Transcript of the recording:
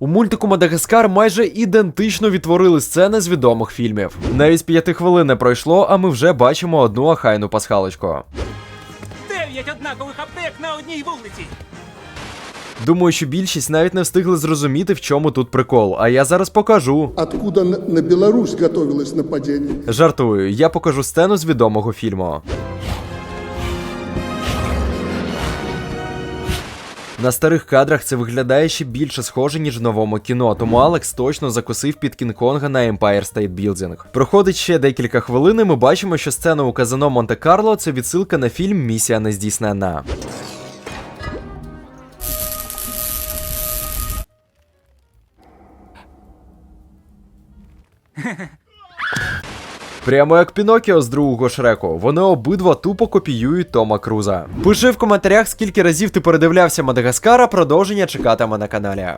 У мультику Мадагаскар майже ідентично відтворили сцени з відомих фільмів. Навіть п'яти хвилин не пройшло, а ми вже бачимо одну ахайну пасхалочку. Дев'ять однакових аптек на одній вулиці. Думаю, що більшість навіть не встигли зрозуміти, в чому тут прикол. А я зараз покажу. откуда на на Беларусь готовилось нападение. Жартую, я покажу сцену з відомого фільму. На старих кадрах це виглядає ще більше схоже, ніж в новому кіно, тому Алекс точно закусив під Кінг-Конга на Empire State Building. Проходить ще декілька хвилин, і ми бачимо, що сцена у казино Монте-Карло це відсилка на фільм Місія нездійсненна. Прямо як Пінокіо з другого шреку, вони обидва тупо копіюють Тома Круза. Пиши в коментарях, скільки разів ти передивлявся Мадагаскара, продовження чекатиме на каналі.